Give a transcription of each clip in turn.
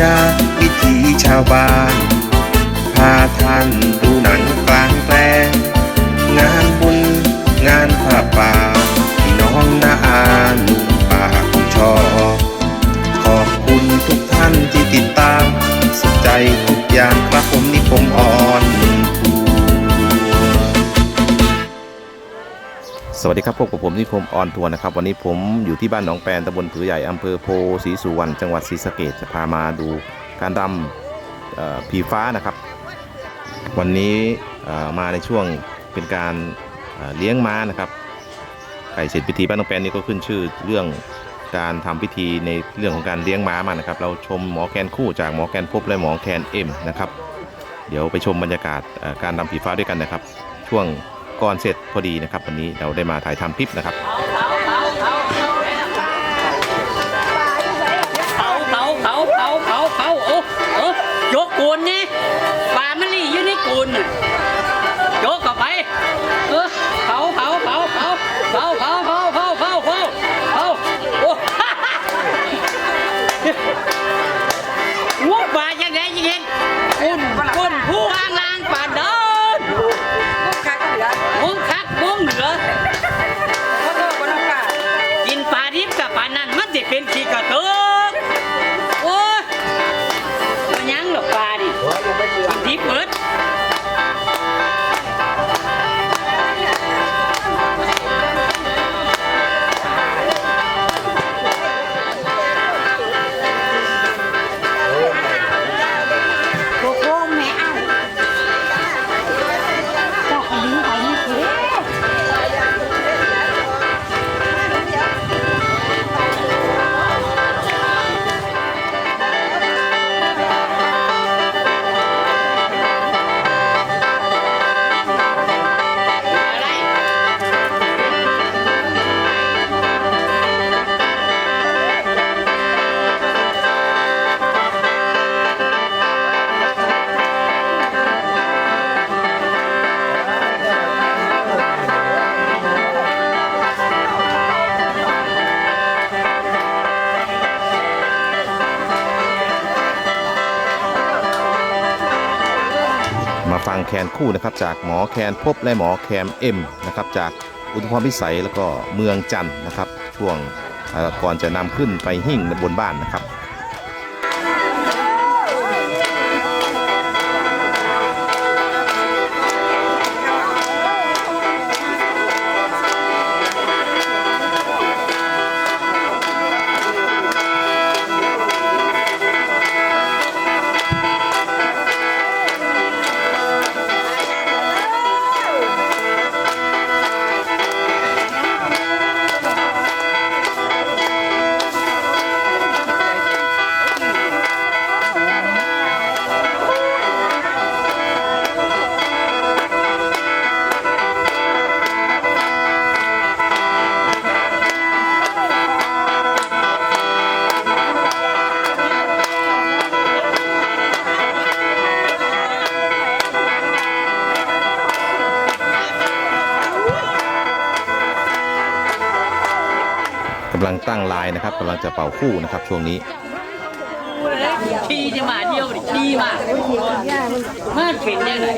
ญาวิถีชาวบ้านพาท่าน ดีครับพบกับผมนิคมออนทัวร์นะครับ วันนี้ผมอยู่ที่บ้านหนองแปนตำบลผือใหญ่อำเภอโพศรีสุวรรณจังหวัดศรีสะเกษจะพามาดูการรำผีฟ้านะครับ วันนี้มาในช่วงเป็นการเลี้ยงม้านะครับไก่เสร็จพิธีบ้านหนองแปนนี่ก็ขึ้นชื่อเรื่องการทำพิธีในเรื่องของการเลี้ยงม้ามานะครับ เราชมหมอแคนคู่จากหมอแคนพบและหมอแคนเอ็มนะครับ เดี๋ยวไปชมบรรยากาศการรำผีฟ้าด้วยกันนะครับ ช่วง ก่อนเสร็จพอดีนะครับ วันนี้เราได้มาถ่ายทำคลิปนะครับเผาเผาเผาเผาเผาเผาโอ้เออยกกูนนี่ปลามันลี่อยู่ในกูนน่ะยกกับไป ฟังแคนคู่นะครับจากหมอแคนพบและหมอแคมเอ็มนะครับจากอุทุมพรพิสัยแล้วก็เมืองจันนะครับ ช่วงก่อนจะนำขึ้นไปหิ้งบนบ้านนะครับ ตั้งลายนะครับกำลังจะเป่าคู่นะครับช่วงนี้ทีจะมาเดียวดีมามันเป็นยังไง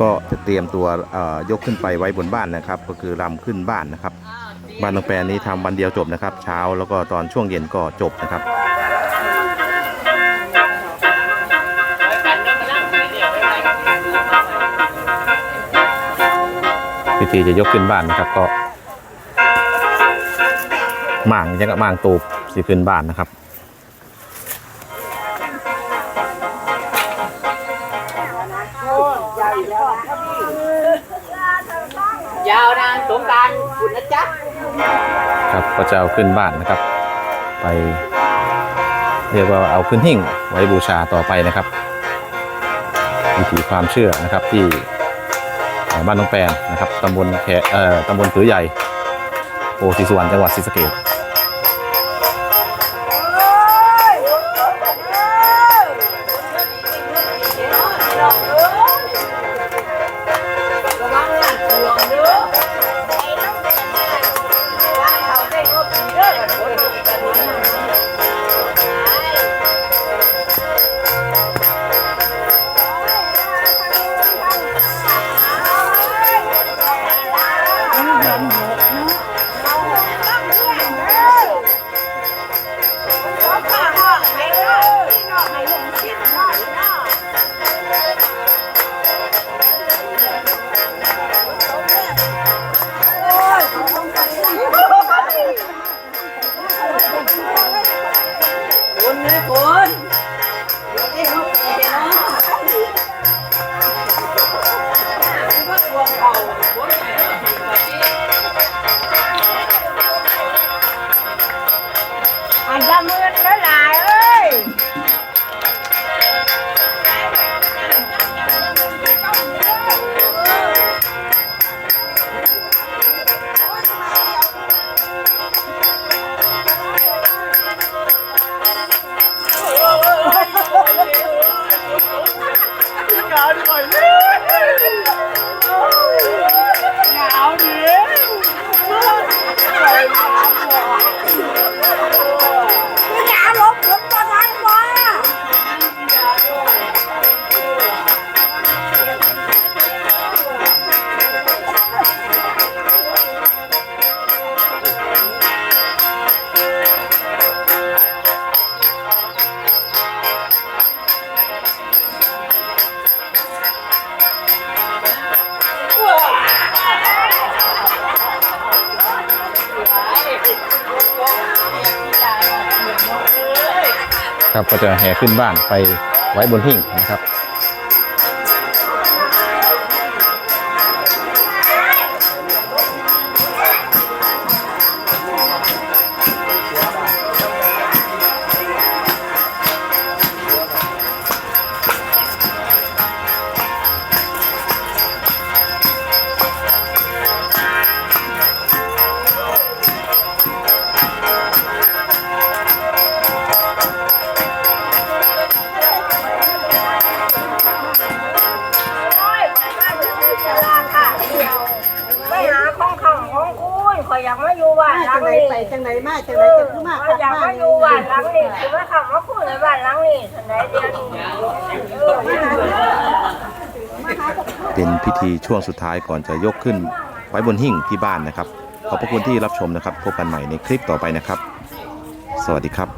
ก็เตรียมตัวยกขึ้นไปไว้บนบ้านนะครับ ก็คือรำขึ้นบ้านนะครับ บ้านน้องแปนนี้ทำวันเดียวจบนะครับ เช้าแล้วก็ตอนช่วงเย็นก็จบนะครับพิธีจะยกขึ้นบ้านนะครับก็หม่างยังกับหม่างตูบสิขึ้นบ้านนะครับาวนางสงกรารคุณนะจ๊ะครับก็จะเอาขึ้นบ้านนะครับ ไปเรียกว่าเอาขึ้นหิ่งไว้บูชาต่อไปนะครับวิถีความเชื่อนะครับที่บ้านน้องแปนนะครับตำบลแขเอ่อตำบลผือใหญ่โพธิสวรรณจังหวัดศรีสะเกษ ครับ ก็จะแห่ขึ้นบ้านไปไว้บนหิ้งนะครับ อยอยากมาอยู่บ้านหลังนี้ไปจังไหนมาจังไหนจะขึ้นมาขอยอยากมาอยู่บ้านหลังนี้คือว่าคำว่าคุณในบ้านหลังนี้จังไหนเดียวนี้เออมาหาเป็นพิธีช่วงสุดท้ายก่อนจะยกขึ้นไว้บนหิ้งที่บ้านนะครับ ขอบพระคุณที่รับชมนะครับ พบกันใหม่ในคลิปต่อไปนะครับ สวัสดีครับ